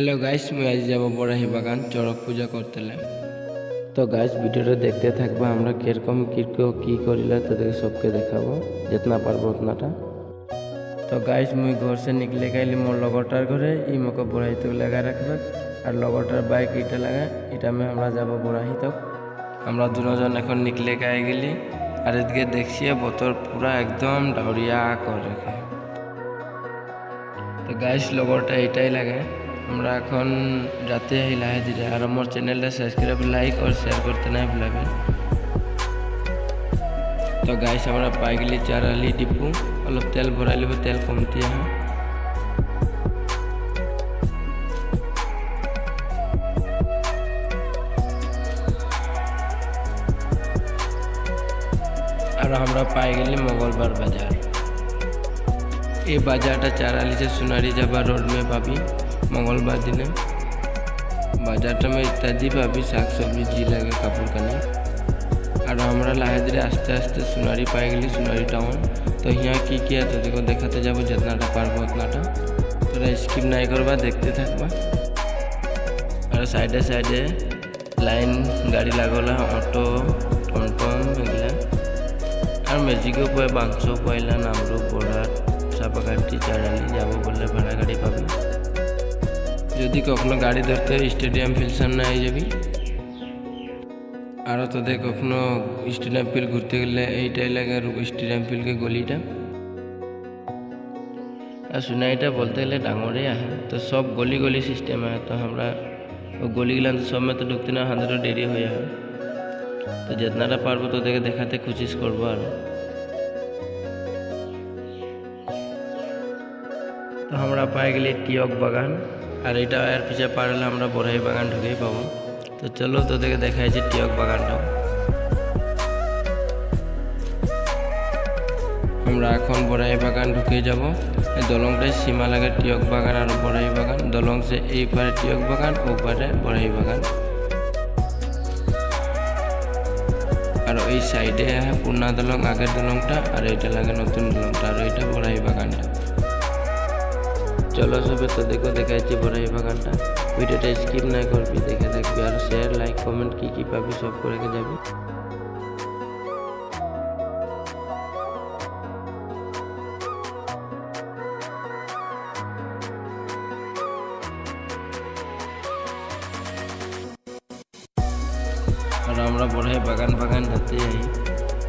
Hello guys মুই আজ যাব বড়াহি বাগান চড়ক পূজা করতেলে তো গাইস ভিডিওটা দেখতে থাকবে আমরা কীরকম কীরকম কি করিলে তাদেরকে সবকে দেখাবো যেতনা পারব উতনাটা। তো গাইস মুই ঘর সে নিকলে গাইলি মোর লগরটার ঘরে ই মোকে বড়াই তক লাগা রাখবে আর লগরটার বাইক এটা লাগা এটা আমি আমরা যাব বড়াহি তক আমরা দুজন এখন নিকলে গায়ে গেলি আর এদিকে দেখছি বোতল পুরা একদম ডাউরিয়া করে রেখে তো গাইস লগরটা এটাই লাগে। আমরা এখন আহি লাহে ধীরে আর আমার চ্যানেলটা সাবস্ক্রাইব লাইক আর শেয়ার করতে নাই ভুলাবেন। তো গাইস আমরা পাই গেলি চার আলি ডিপু। অলপ তেল ভরাই লব, তেল কমতি আহে আর আমরা পাই গেলি মঙ্গলবার বাজার। এই বাজারটা চারালি से সোনারি যাবা রোড में পাবি। মঙ্গলবার দিনে বাজারটা में ইত্যাদি পাবি শাক সবজি জি লাগে কাপড় কানি আর আমরা লাহে ধীরে আস্তে আস্তে সোনারি পাই গেলি, সোনারি টাউন তো হিয়া কি কি আছে তোদেরকে দেখাতে যাব, যেতনাটা পারব ওতনাটা। তোরা স্কিপ নাই করবা, দেখতে থাকবা। আর সাইডে সাইডে লাইন গাড়ি লাগলা অটো টমটম এগুলা। আর ম্যাজিকও পায়, বাংশও পাইলা নামরু বড়ার চাপাকাঠি, চারালি, যাব বললে যদি কখনো গাড়ি ধরতে হয় স্টেডিয়াম ফিল্ড সামনে আই যাবি আরও তোদের কখনো স্টেডিয়াম ফিল্ড ঘুরতে গেলে এইটাই লাগে আর স্টেডিয়াম ফিল্ডকে গলিটা। আর সোনাইটা বলতে গেলে ডাঙরে আহে তো সব গলি গলি সিস্টেম আহে তো আমরা তো সব में তো ঢুকতে না হাজারও দেরি হয়ে আহে তো যেতনাটা পারব তোদেরকে দেখাতে কোশিশ করব আর। তো আমরা পাই গেলি টিয়ক বাগান। আর এটা এর পিছে পার হলে আমরা বড়াই বাগান ঢুকেই পাবো। তো চলো তোদেরকে দেখাইছি টিয়ক বাগানটাও আমরা এখন বড়াই বাগান ঢুকে যাব। এই দলংটাই সীমা লাগে টিয়ক বাগান আর বড়াই বাগান। দলং সে এই পারে টিয়ক বাগান, ও পারে বড়াই বাগান। আর ওই সাইডে আছে পুরনা দলং, আগের দলংটা, আর এটা লাগে নতুন দলংটা। আর বাগানটা চলো সবে তো দেখো দেখাচ্ছি বড়াই বাগানটা। ভিডিওটা স্কিপ না করবি, দেখে থাকবি। আর শেয়ার লাইক কমেন্ট কি কি পাবি সব করে যাবি। আর আমরা বড়াই বাগান বাগান যাতে যাই।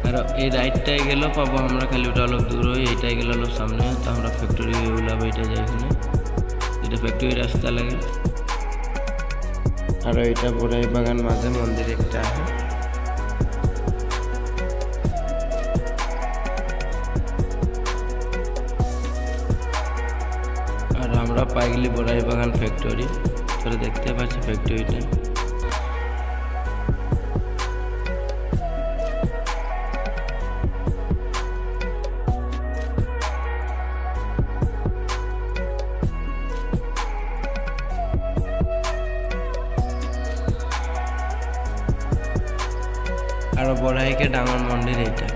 আর এই রাইডটাই গেল পাবো, আমরা খালি ওটা অলপ দূর হই এইটাই গেল অলপ সামনে। তো আমরা ফ্যাক্টরি ওলাবো এটা যাই এখানে। এটা ফ্যাক্টরি রাস্তা লাগে। আর এটা বড়াই বাগান মাঝে মন্দির একটা আছে। আর আমরা পাই বোরাই বাগান ফ্যাক্টরি তোরা দেখতে পাচ্ছি ফ্যাক্টরিটা আৰু বঢ়াইকে ডাঙৰ মন্দিৰ এইটা।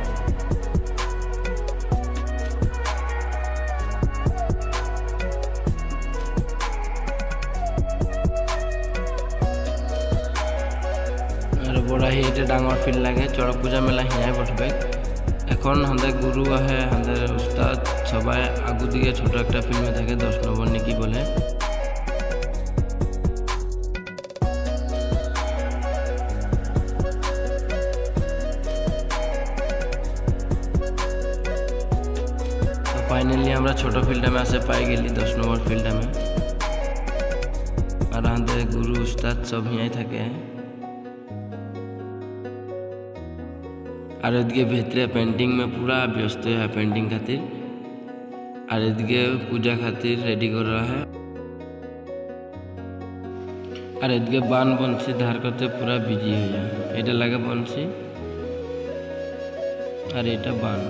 আৰু বঢ়াই এটা ডাঙৰ ফিল্ড লাগে, চড়ক পূজা মেলা হিয়াই বসবে। এখন হাতে গুরু আহে হাঁদের উস্তাদ, সবাই আগু দিকে ছোট একটা ফিল্মে থাকে, দশ নম্বর নাকি বলে। ফাইনালি আমরা ছোট ফিল্ড ম্যাচে পাই গেলি দশ নম্বর ফিল্ড ম্যাচে আর আমাদের গুরু উস্তাদ সব হিয়াই থাকে। আর এদিকে ভেতরে পেন্টিং মে পুরা ব্যস্ত হয় পেন্টিং খাতির। আর এদিকে পূজা খাতির রেডি করা হয়। আর এদিকে বান বনশি ধার করতে পুরা বিজি হয়ে যায়। এটা লাগে বনশি আর এটা বান।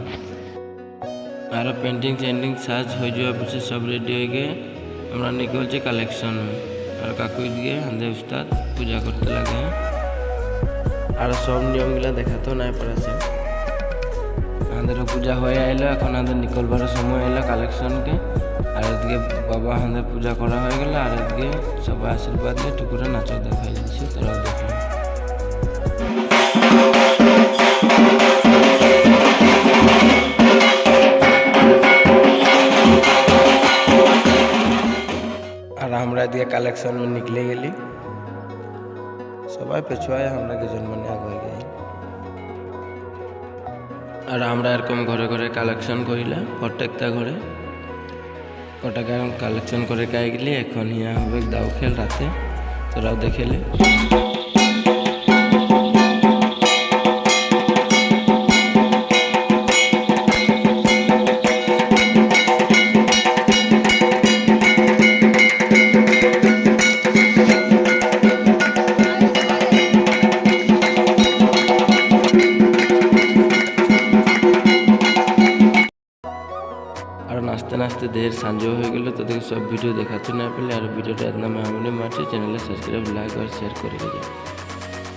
আর পেন্টিং চেন্টিং সাজ হয়ে যাওয়া পিছিয়ে সব রেডি হয়ে গিয়ে আমরা নিকলছি কালেকশন আর কাকুই দিয়ে হাঁদে উস্তাদ পূজা করতে লাগে। আর সব নিয়মগুলা দেখাতেও নাই পারাছে আমাদেরও পূজা হয়ে এলো এখন আমাদের নিকলবারের সময় এলো কালেকশনকে আর এদিকে বাবা আমাদের পূজা করা হয়ে গেল আর এদিকে সবাই আশীর্বাদ দিয়ে টুকুরে নাচ দেখাই দিচ্ছে তারাও দেখল আমরা এদিকে কালেকশন में निकले গেলি সবাই পেছুয়ায় আমরা কিছু মানে আগে যাই আর আমরা এরকম ঘরে ঘরে কালেকশন করিলা প্রত্যেকটা ঘরে ওটাকে এখন কালেকশন করে গাই গেলি এখন ইয়া হবে দাও খেল রাতে তোরাও দেখেলে নাচতে দেহের সাঞ্জ হয়ে গেল তাদেরকে সব ভিডিও দেখাতে না পেলে আর ভিডিওটা একদম আমি মাঠে চ্যানেলে সাবস্ক্রাইব লাইক আর শেয়ার করে দিও।